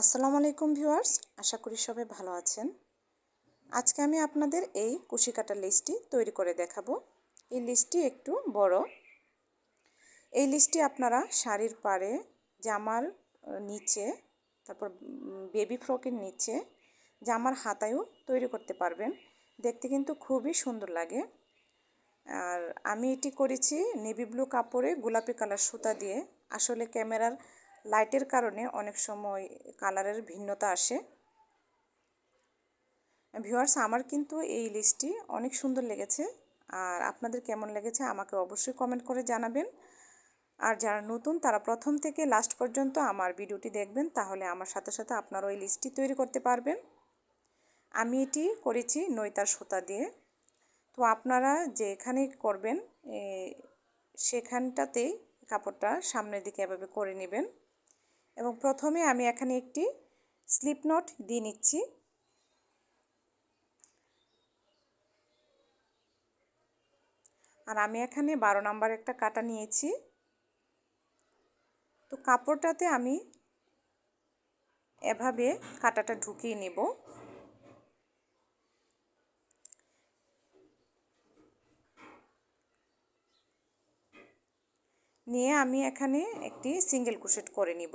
আসসালামু আলাইকুম ভিউয়ার্স, আশা করি সবাই ভালো আছেন। আজকে আমি আপনাদের এই কুশি লিস্টটি তৈরি করে দেখাবো। এই লিস্টটি একটু বড়। এই লিস্টটি আপনারা শাড়ির পাড়ে, জামার নিচে, তারপর বেবি ফ্রকের নিচে, জামার হাতায়ও তৈরি করতে পারবেন। দেখতে কিন্তু খুবই সুন্দর লাগে। আর আমি এটি করেছি নেভি ব্লু কাপড়ে গোলাপি কালার সুতা দিয়ে। আসলে ক্যামেরার লাইটের কারণে অনেক সময় কালারের ভিন্নতা আসে। ভিউয়ার্স আমার কিন্তু এই লিস্টটি অনেক সুন্দর লেগেছে। আর আপনাদের কেমন লেগেছে আমাকে অবশ্যই কমেন্ট করে জানাবেন। আর যারা নতুন, তারা প্রথম থেকে লাস্ট পর্যন্ত আমার ভিডিওটি দেখবেন, তাহলে আমার সাথে সাথে আপনারা ওই লিস্টটি তৈরি করতে পারবেন। আমি এটি করেছি নৈতার সুতা দিয়ে। তো আপনারা যেখানে করবেন সেখানটাতেই কাপড়টা সামনের দিকে এভাবে করে নেবেন। এবং প্রথমে আমি এখানে একটি স্লিপ নট দিয়ে নিচ্ছি। আর আমি এখানে বারো নাম্বার একটা কাটা নিয়েছি। তো কাপড়টাতে আমি এভাবে কাটাটা ঢুকিয়ে নেব। নিয়ে আমি এখানে একটি সিঙ্গেল কুশেট করে নিব।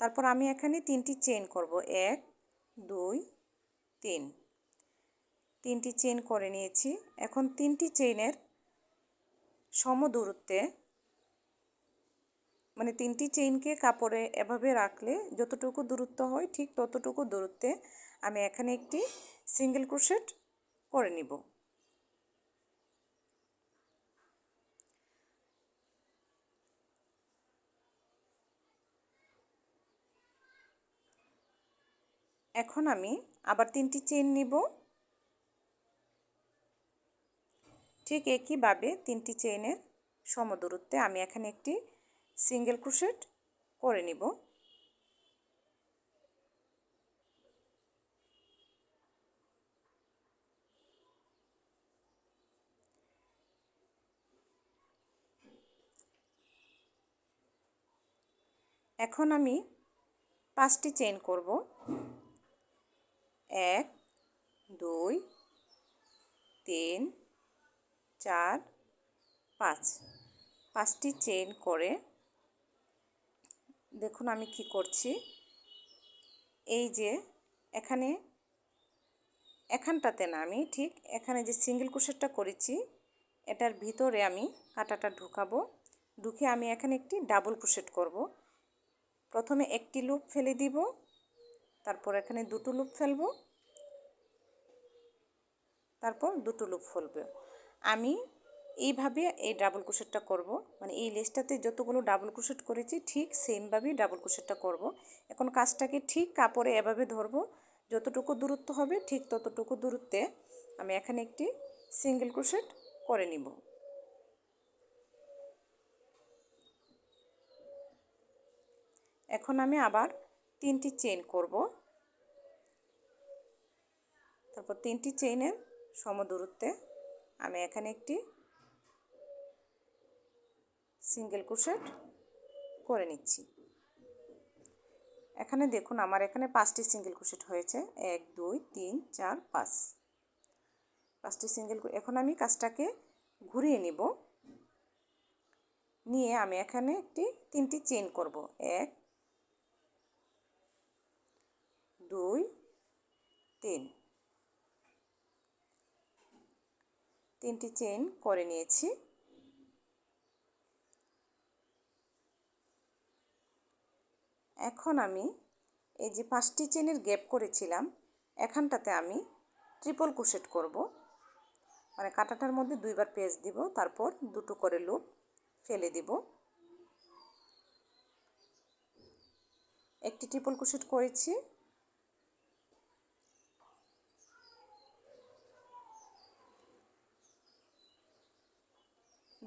তারপর আমি এখানে তিনটি চেন করব। এক, দুই, তিন। তিনটি চেন করে নিয়েছি। এখন তিনটি চেইনের সম দূরত্বে মানে তিনটি চেইনকে কাপড়ে এভাবে রাখলে যতটুকু দূরত্ব হয় ঠিক ততটুকু দূরত্বে আমি এখানে একটি সিঙ্গেল ক্রোশেট করে নিব। এখন আমি আবার তিনটি চেন নিব। ঠিক একইভাবে তিনটি চেইনের সমদূরত্বে আমি এখানে একটি সিঙ্গেল ক্রুশেট করে নিব। এখন আমি পাঁচটি চেইন করব। এক, দুই, তিন, চার, পাঁচ। পাঁচটি চেন করে দেখুন আমি কি করছি। এই যে এখানে, এখানটাতে না আমি ঠিক এখানে যে সিঙ্গেল কুশেরটা করেছি, এটার ভিতরে আমি কাটাটা ঢুকাবো। ঢুকে আমি এখানে একটি ডাবল ক্রুশেট করব। প্রথমে একটি লুপ ফেলে দিব। তারপর এখানে দুটো লুপ ফেলব। তারপর দুটো লুপ ফেলবে। আমি এইভাবে এই ডাবল ক্রোশেটটা করব। মানে এই লেসটাতে যতগুলো ডাবল ক্রোশেট করেছি, ঠিক সেমভাবেই ডাবল ক্রোশেটটা করব। এখন কাজটাকে ঠিক কাপড়ে এভাবে ধরবো। যতটুকু দূরত্ব হবে, ঠিক ততটুকু দূরত্বে আমি এখানে একটি সিঙ্গেল ক্রোশেট করে নিব। এখন আমি আবার তিনটি চেন করব। তারপর তিনটি চেইনের সমদূরত্বে আমি এখানে একটি সিঙ্গেল ক্রোশেট করে নিচ্ছি। এখানে দেখুন, আমার এখানে পাঁচটি সিঙ্গেল ক্রোশেট হয়েছে। এক, দুই, তিন, চার, পাঁচ। পাঁচটি সিঙ্গেল এখন আমি কাজটাকে ঘুরিয়ে নিব। নিয়ে আমি এখানে একটি তিনটি চেন করব। এক দুই, তিন। তিনটি চেন করে নিয়েছি। এখন আমি এই যে পাঁচটি চেনের গ্যাপ করেছিলাম, এখানটাতে আমি ট্রিপল কুশেট করব। মানে কাটাটার মধ্যে দুইবার পেজ দিব, তারপর দুটো করে লুপ ফেলে দিব। একটি ট্রিপল কুশেট করেছি।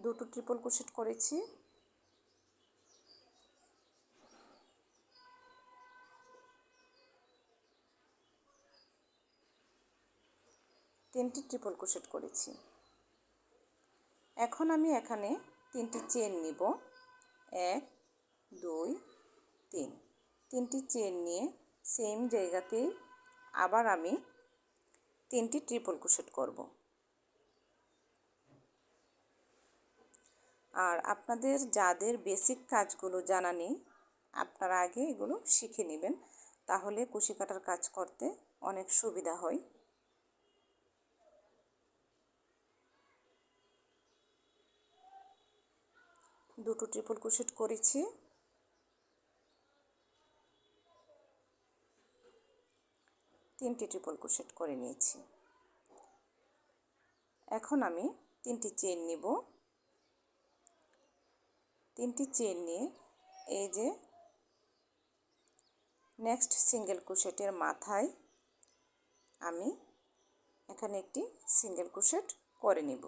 দুটো ট্রিপল ক্রোশেট করেছি। তিনটি ট্রিপল ক্রোশেট করেছি। এখন আমি এখানে তিনটি চেন নিব। এক, দুই, তিন। তিনটি চেন নিয়ে সেম জায়গাতেই আবার আমি তিনটি ট্রিপল ক্রোশেট করব। আর আপনাদের যাদের বেসিক কাজগুলো জানা নেই, আপনারা আগে এগুলো শিখে নেবেন। তাহলে কুশি কাটার কাজ করতে অনেক সুবিধা হয়। দুটো ট্রিপল ক্রোশেট করেছি। তিনটি ট্রিপল ক্রোশেট করে নিয়েছি। এখন আমি তিনটি চেন নিব। তিনটি চেন নিয়ে এই যে নেক্সট সিঙ্গেল ক্রোশেটের মাথায় আমি এখানে একটি সিঙ্গেল ক্রোশেট করে নিব।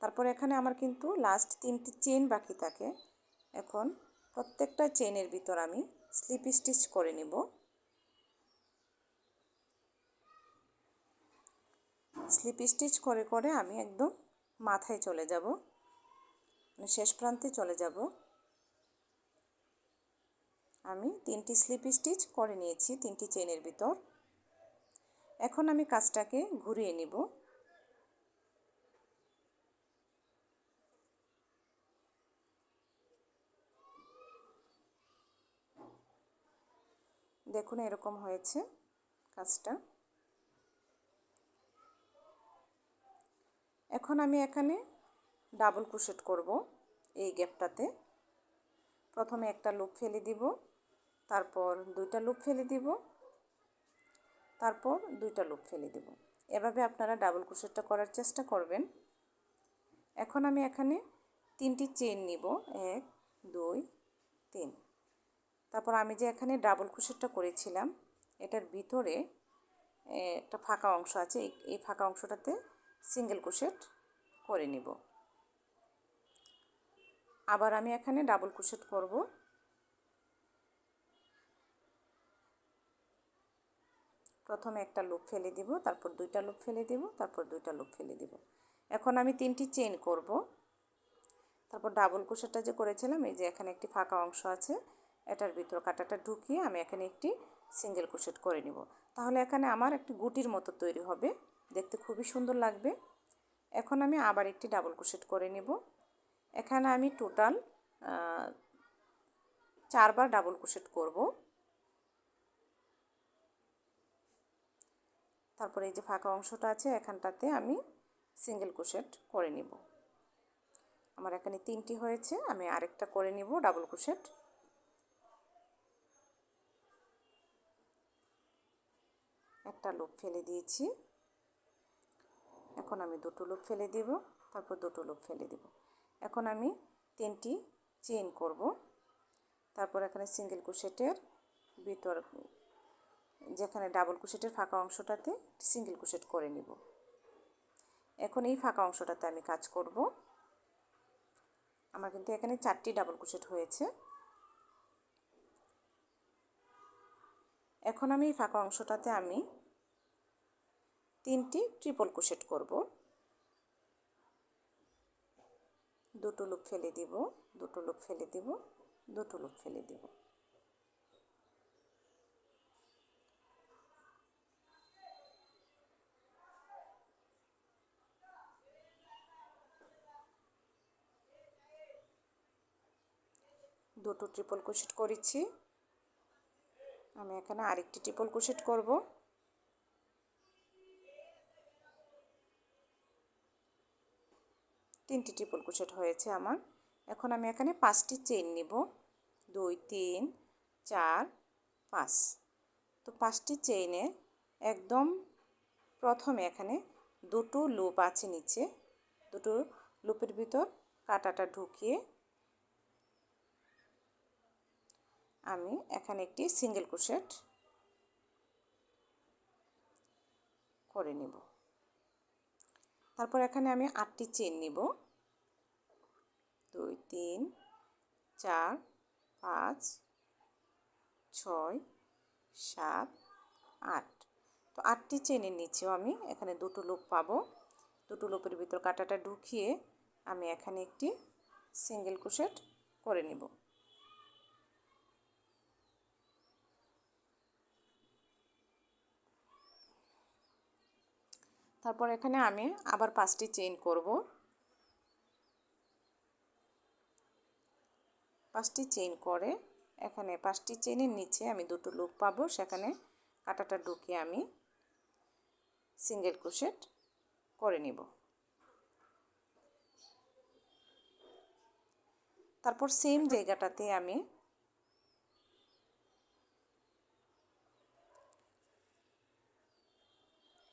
তারপর এখানে আমার কিন্তু লাস্ট তিনটি চেন বাকি থাকে। এখন প্রত্যেকটা চেনের ভিতর আমি স্লিপ স্টিচ করে নিব। স্লিপ স্টিচ করে করে আমি একদম মাথায় চলে যাব। মানে শেষ প্রান্তে চলে যাব। আমি তিনটি স্লিপ স্টিচ করে নিয়েছি, তিনটি চেনের ভিতর। এখন আমি কাজটাকে ঘুরিয়ে নিব। দেখুন, এরকম হয়েছে কাজটা। এখন আমি এখানে ডাবল ক্রোশেট করব এই গ্যাপটাতে। প্রথমে একটা লুপ ফেলে দিব, তারপর দুইটা লুপ ফেলে দিব, তারপর দুইটা লুপ ফেলে দিব। এভাবে আপনারা ডাবল ক্রোশেটটা করার চেষ্টা করবেন। এখন আমি এখানে তিনটি চেন নিব, এক, দুই, তিন। তারপর আমি যে এখানে ডাবল ক্রোশেটটা করেছিলাম, এটার ভিতরে একটা ফাঁকা অংশ আছে এই ফাঁকা অংশটাতে সিঙ্গেল ক্রোশেট করে নিব। আবার আমি এখানে ডাবল ক্রোশেট করব। প্রথমে একটা লুপ ফেলে দিব, তারপর দুইটা লুপ ফেলে দিব, তারপর দুইটা লুপ ফেলে দিব। এখন আমি তিনটি চেন করব। তারপর ডাবল ক্রোশেটটা যে করেছিলাম, এই যে এখানে একটি ফাঁকা অংশ আছে, এটার ভিতর কাটাটা ঢুকিয়ে আমি এখানে একটি সিঙ্গেল ক্রোশেট করে নিব। তাহলে এখানে আমার একটি গুটির মতো তৈরি হবে, দেখতে খুবই সুন্দর লাগবে। এখন আমি আবার একটি ডাবল ক্রোশেট করে নিব। এখানে আমি টোটাল চারবার ডাবল ক্রোশেট করব। তারপরে এই যে ফাঁকা অংশটা আছে, এখানটাতে আমি সিঙ্গেল ক্রোশেট করে নিব। আমার এখানে তিনটি হয়েছে, আমি আরেকটা করে নিব ডাবল ক্রোশেট একটা লুপ ফেলে দিয়েছি। এখন আমি দুটো লুপ ফেলে দিব, তারপর দুটো লুপ ফেলে দিব। এখন আমি তিনটি চেন করব। তারপর এখানে সিঙ্গেল কুশেটের ভিতর, যেখানে ডাবল কুশেটের ফাঁকা অংশটাতে সিঙ্গেল কুশেট করে নিব। এখন এই ফাঁকা অংশটাতে আমি কাজ করব। আমার কিন্তু এখানে চারটি ডাবল কুশেট হয়েছে। এখন আমি এই ফাঁকা অংশটাতে আমি তিনটি ট্রিপল কুশেট করব। দুটো লুপ ফেলে দিব, দুটো লুপ ফেলে দিব, দুটো লুপ ফেলে দিব। দুটো ট্রিপল কুশেট করেছি। আমি এখানে আরেকটি ট্রিপল কুশেট করব। তিনটি ট্রিপল কুশেট হয়েছে আমার। এখন আমি এখানে পাঁচটি চেন নিব। দুই, তিন, চার, পাঁচ। তো পাঁচটি চেইনে একদম প্রথমে এখানে দুটো লুপ আছে নিচে। দুটো লুপের ভিতর কাটাটা ঢুকিয়ে আমি এখানে একটি সিঙ্গেল ক্রোশেট করে নিব। তারপর এখানে আমি আটটি চেন নিব। দুই, তিন, চার, পাঁচ, ছয়, সাত, আট। তো আটটি চেনের নিচেও আমি এখানে দুটো লুপ পাবো। দুটো লুপের ভিতর কাটাটা ঢুকিয়ে আমি এখানে একটি সিঙ্গেল ক্রোশেট করে নিব। তারপর এখানে আমি আবার পাঁচটি চেইন করব। পাঁচটি চেইন করে এখানে পাঁচটি চেইনের নিচে আমি দুটো লুপ পাবো, সেখানে কাটাটা ঢুকিয়ে আমি সিঙ্গেল ক্রোশেট করে নিব। তারপর সেম জায়গাটাতে আমি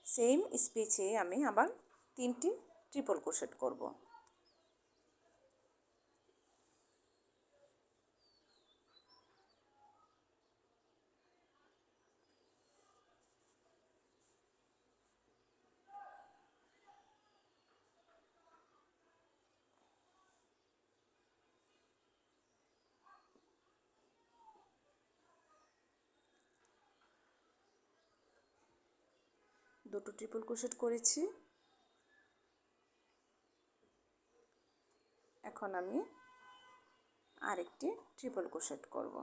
সেম স্পিচে আমি আবার তিনটি ট্রিপল ক্রোশেট করব। দুটো ট্রিপল ক্রোশেট করেছি। এখন আমি আরেকটি ট্রিপল ক্রোশেট করব।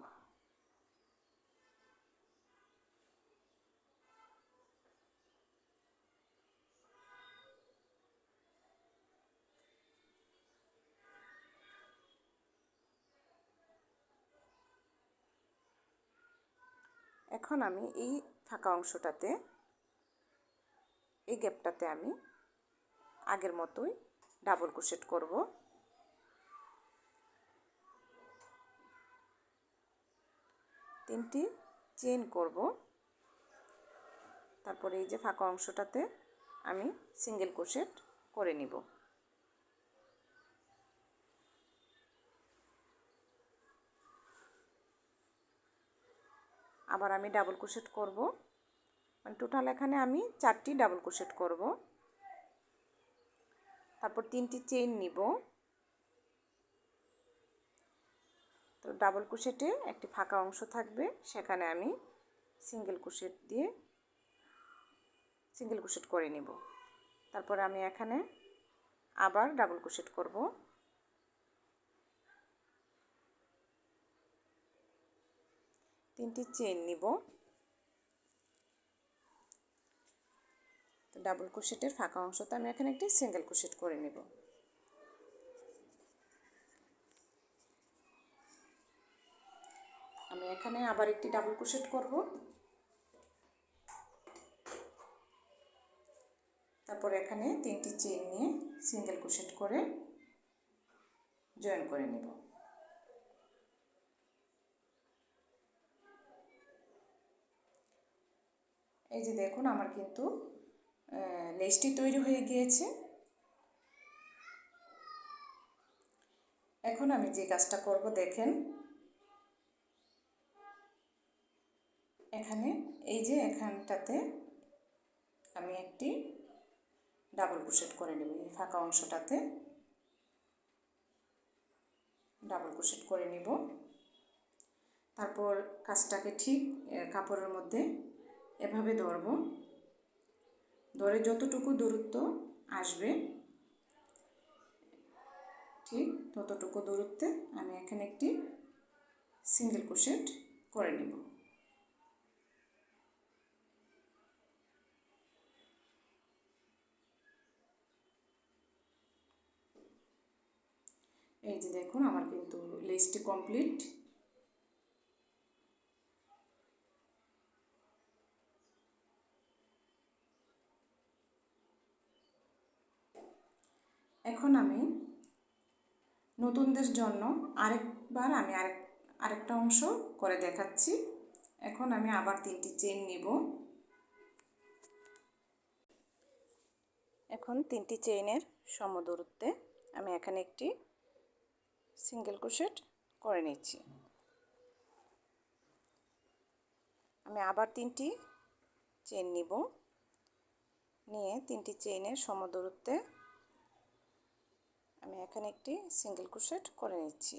এখন আমি এই ফাঁকা অংশটাতে এই গ্যাপটাতে আমি আগের মতোই ডাবল ক্রোশেট করব। তিনটি চেন করব। তারপরে এই যে ফাঁকা অংশটাতে আমি সিঙ্গেল ক্রোশেট করে নিব। আবার আমি ডাবল ক্রোশেট করব। মানে টোটাল এখানে আমি চারটি ডাবল ক্রোশেট করব। তারপর তিনটি চেইন নিব। তো ডাবল ক্রোশেটে একটি ফাঁকা অংশ থাকবে, সেখানে আমি সিঙ্গেল ক্রোশেট দিয়ে সিঙ্গেল ক্রোশেট করে নিব। তারপর আমি এখানে আবার ডাবল ক্রোশেট করব। তিনটি চেইন নিব। তো ডাবল ক্রোশেটের ফাঁকা অংশতে আমি এখানে একটি সিঙ্গেল ক্রোশেট করে নেব। আমি এখানে আবার একটি ডাবল ক্রোশেট করব। তারপর এখানে তিনটি চেইন নিয়ে সিঙ্গেল ক্রোশেট করে জয়েন করে নেব। এই যে দেখুন, আমার কিন্তু লেসটি তৈরি হয়ে গিয়েছে। এখন আমি যে কাজটা করব, দেখেন। এখানে, এই যে এখানটাতে আমি একটি ডাবল ক্রোশেট করে নেব, এই ফাঁকা অংশটাতে। ডাবল ক্রোশেট করে নিব। তারপর কাজটাকে ঠিক কাপড়ের মধ্যে এভাবে ধরবো। ধরে যতটুকু দূরত্ব আসবে, ঠিক ততটুকু দূরত্বে আমি এখানে একটি সিঙ্গেল ক্রোশেট করে নেব। এই যে দেখুন, আমার কিন্তু লেসটি কমপ্লিট এখন আমি নতুনদের জন্য আরেকবার আমি আরেক, আরেকটা অংশ করে দেখাচ্ছি। এখন আমি আবার তিনটি চেন নিব। এখন তিনটি চেইনের সমদূরত্বে আমি এখানে একটি সিঙ্গেল ক্রোশেট করে নিচ্ছি। আমি আবার তিনটি চেন নিব। নিয়ে তিনটি চেইনের সমদূরত্বে আমি এখানে একটি সিঙ্গেল ক্রোশেট করে নিচ্ছি।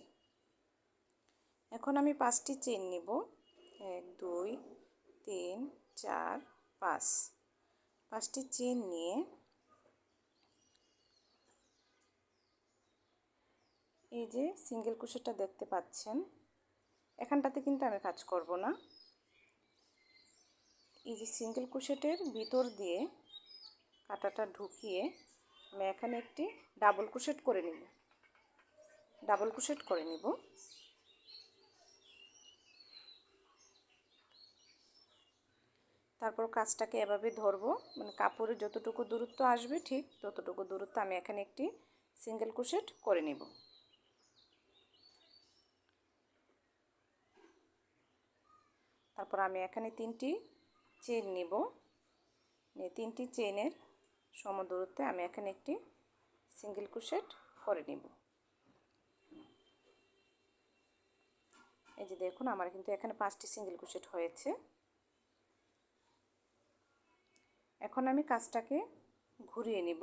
এখন আমি পাঁচটি চেন নিব। এক, দুই, তিন, চার, পাঁচ। পাঁচটি চেন নিয়ে এই যে সিঙ্গেল ক্রোশেটটা দেখতে পাচ্ছেন, এখানটাতে কিন্তু আমি কাজ করব না। এই যে সিঙ্গেল ক্রোশেটের ভিতর দিয়ে কাটাটা ঢুকিয়ে আমি এখানে একটি ডাবল কুশেট করে নিব। ডাবল কুশেট করে নিব। তারপর কাজটাকে এভাবে ধরবো। মানে কাপড়ে যতটুকু দূরত্ব আসবে, ঠিক ততটুকু দূরত্ব আমি এখানে একটি সিঙ্গেল কুশেট করে নিব। তারপর আমি এখানে তিনটি চেন নিব। তিনটি চেনের সমদূরত্বে আমি এখানে একটি সিঙ্গেল কুশেট করে নিব। এই যে দেখুন, আমার কিন্তু এখানে পাঁচটি সিঙ্গেল কুশেট হয়েছে। এখন আমি কাজটাকে ঘুরিয়ে নিব।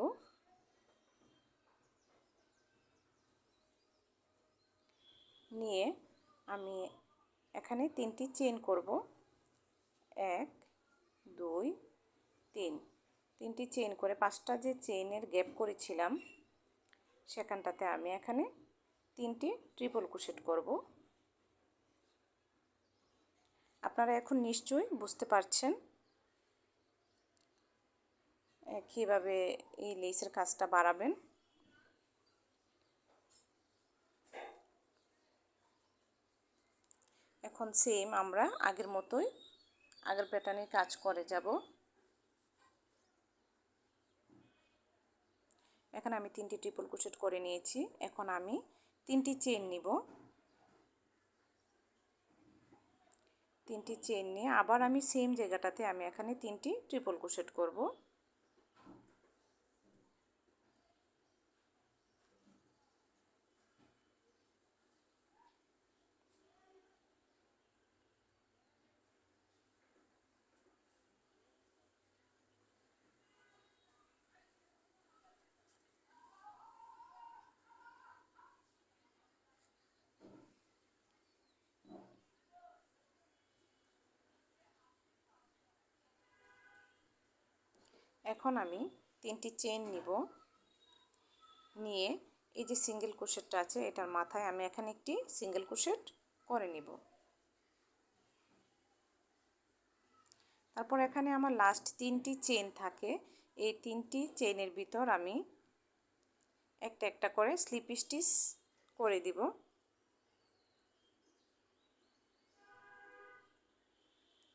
নিয়ে আমি এখানে তিনটি চেন করব। এক, দুই, তিন। তিনটি চেন করে, পাঁচটা যে চেনের গ্যাপ করেছিলাম, সেখানটাতে আমি এখানে তিনটি ট্রিপল কুশেট করব। আপনারা এখন নিশ্চয়ই বুঝতে পারছেন কীভাবে এই লেসের কাজটা বাড়াবেন। এখন সেম আমরা আগের মতোই আগের প্যাটার্নে কাজ করে যাব। এখন আমি তিনটি ট্রিপল ক্রোশেট করে নিয়েছি। এখন আমি তিনটি চেন নিব। তিনটি চেন নিয়ে আবার আমি সেম জায়গাটাতে আমি এখানে তিনটি ট্রিপল ক্রোশেট করব। এখন আমি তিনটি চেন নিব। নিয়ে এই যে সিঙ্গেল কুশেটটা আছে, এটার মাথায় আমি এখানে একটি সিঙ্গেল কুশেট করে নিব। তারপর এখানে আমার লাস্ট তিনটি চেন থাকে। এই তিনটি চেনের ভিতর আমি একটা একটা করে স্লিপ স্টিচ করে দিব।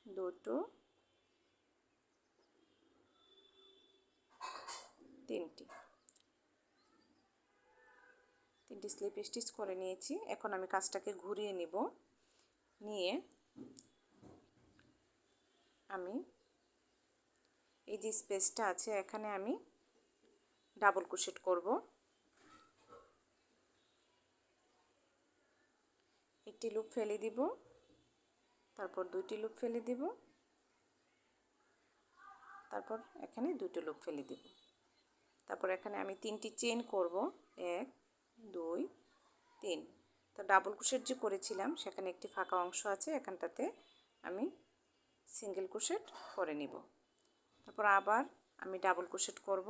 দুটো তিনটি তিনটি স্লিপ স্টিচ করে নিয়েছি। এখন আমি কাজটাকে ঘুরিয়ে নিব। নিয়ে আমি এই যে স্পেসটা আছে, এখানে আমি ডাবল কুশেট করব। একটি লুপ ফেলে দিব, তারপর দুটি লুপ ফেলে দিব, তারপর এখানে দুটো লুপ ফেলে দিব। তারপর এখানে আমি তিনটি চেন করব, এক দুই, তিন। তো ডাবল কুশেট যে করেছিলাম, সেখানে একটি ফাঁকা অংশ আছে, এখানটাতে আমি সিঙ্গেল কুশেট করে নিব। তারপর আবার আমি ডাবল কুশেট করব।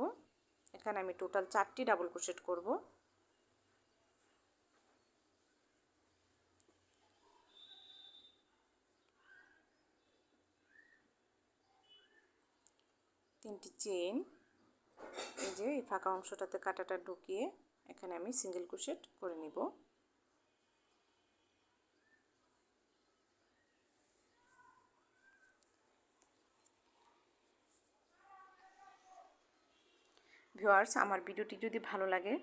এখানে আমি টোটাল চারটি ডাবল কুশেট করব। তিনটি চেন এই যে এই ফাঁকা অংশটাতে কাটাটা ঢুকিয়ে এখানে আমি সিঙ্গেল কুশেট করে নিব। ভিউয়ার্স, আমার ভিডিওটি যদি ভালো লাগে,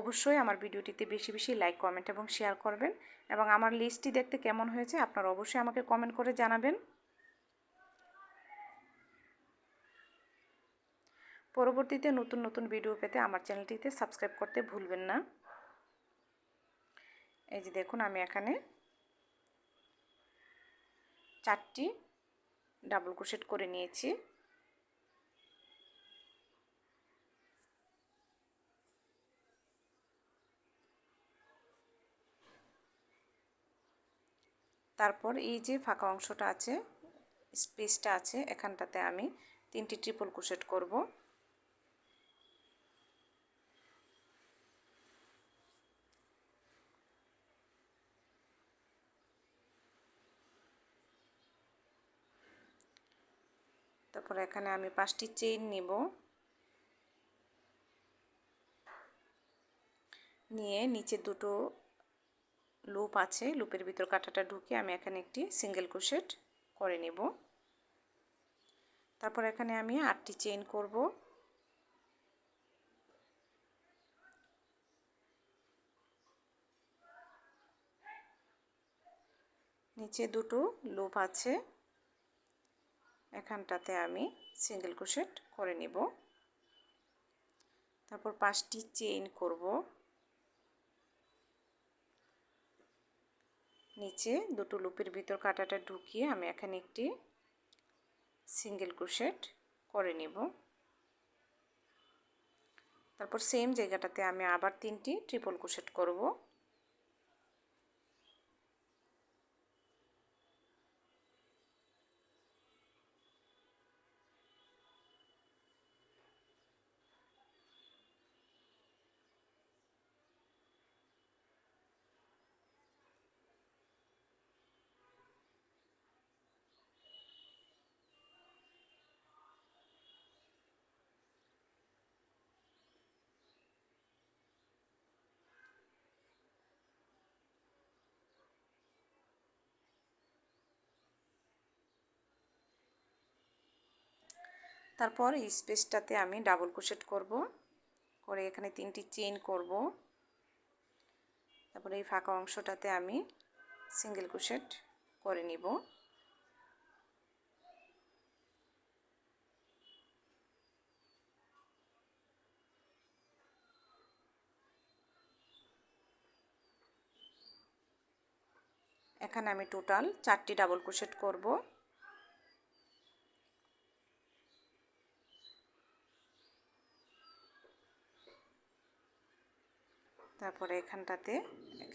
অবশ্যই আমার ভিডিওটিতে বেশি বেশি লাইক, কমেন্ট এবং শেয়ার করবেন এবং আমার লিস্টটি দেখতে কেমন হয়েছে আপনারা অবশ্যই আমাকে কমেন্ট করে জানাবেন। পরবর্তীতে নতুন নতুন ভিডিও পেতে আমার চ্যানেলটিতে সাবস্ক্রাইব করতে ভুলবেন না। এই যে দেখুন, আমি এখানে চারটি ডাবল ক্রোশেট করে নিয়েছি। তারপর এই যে ফাঁকা অংশটা আছে স্পেসটা আছে, এখানটাতে আমি তিনটি ট্রিপল ক্রোশেট করব তারপর এখানে আমি পাঁচটি চেইন নিব। নিয়ে নিচে দুটো লুপ আছে লুপের ভিতর কাঁটাটা ঢুকে আমি এখানে একটি সিঙ্গেল ক্রোশেট করে নেব। তারপর এখানে আমি আটটি চেইন করব। নিচে দুটো লুপ আছে। এখানটাতে আমি সিঙ্গেল ক্রোশেট করে নেব। তারপর পাঁচটি চেইন করব। নিচে দুটো লুপের ভিতর কাটাটা ঢুকিয়ে আমি এখানে একটি সিঙ্গেল ক্রোশেট করে নেব। তারপর সেম জায়গাটাতে আমি আবার তিনটি ট্রিপল ক্রোশেট করব। তারপর এই স্পেসটাতে আমি ডাবল ক্রোশেট করব। করে এখানে তিনটি চেইন করব। তারপরে এই ফাঁকা অংশটাতে আমি সিঙ্গেল ক্রোশেট করে নিব। এখানে আমি টোটাল চারটি ডাবল ক্রোশেট করব। তারপরে এখানটাতে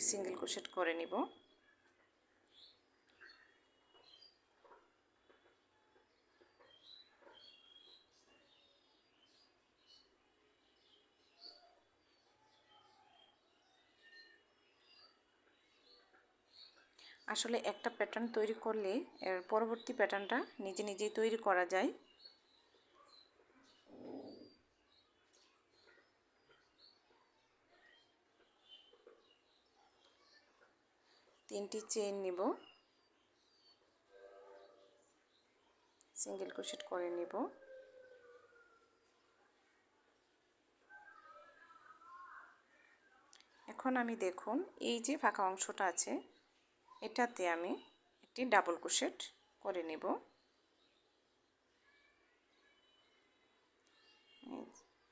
সিঙ্গেল ক্রোশেট করে নিব। আসলে একটা প্যাটার্ন তৈরি করলে এর পরবর্তী প্যাটার্নটা নিজে নিজেই তৈরি করা যায়। তিনটি চেইন নিব। সিঙ্গেল ক্রোশেট করে নিব। এখন আমি দেখুন, এই যে ফাঁকা অংশটা আছে, এটাতে আমি একটি ডাবল ক্রোশেট করে নেব।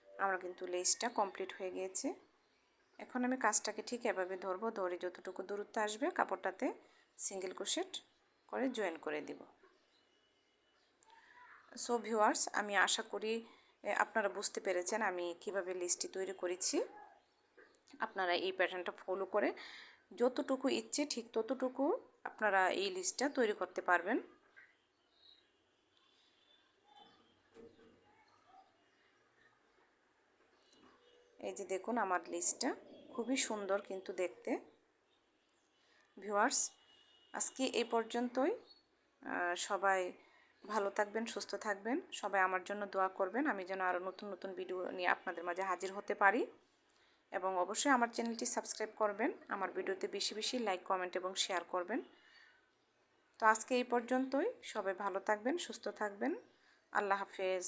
আমরা কিন্তু লেসটা কমপ্লিট হয়ে গিয়েছে। এখন আমি কাজটাকে ঠিক এভাবে ধরবো ধরে যতটুকু দূরত্ব আসবে কাপড়টাতে সিঙ্গেল ক্রোশেট করে জয়েন করে দিব। সো ভিউয়ার্স আমি আশা করি আপনারা বুঝতে পেরেছেন আমি কীভাবে লিস্টটি তৈরি করেছি। আপনারা এই প্যাটার্নটা ফলো করে যতটুকু ইচ্ছে ঠিক ততটুকু আপনারা এই লিস্টটা তৈরি করতে পারবেন। এই যে দেখুন আমার লিস্টটা খুবই সুন্দর কিন্তু দেখতে। ভিউয়ার্স, আজকে এই পর্যন্তই। সবাই ভালো থাকবেন, সুস্থ থাকবেন। সবাই আমার জন্য দোয়া করবেন, আমি যেন আরও নতুন নতুন ভিডিও নিয়ে আপনাদের মাঝে হাজির হতে পারি। এবং অবশ্যই আমার চ্যানেলটি সাবস্ক্রাইব করবেন, আমার ভিডিওতে বেশি বেশি লাইক কমেন্ট এবং শেয়ার করবেন। তো আজকে এই পর্যন্তই। সবাই ভালো থাকবেন, সুস্থ থাকবেন। আল্লাহ হাফেজ।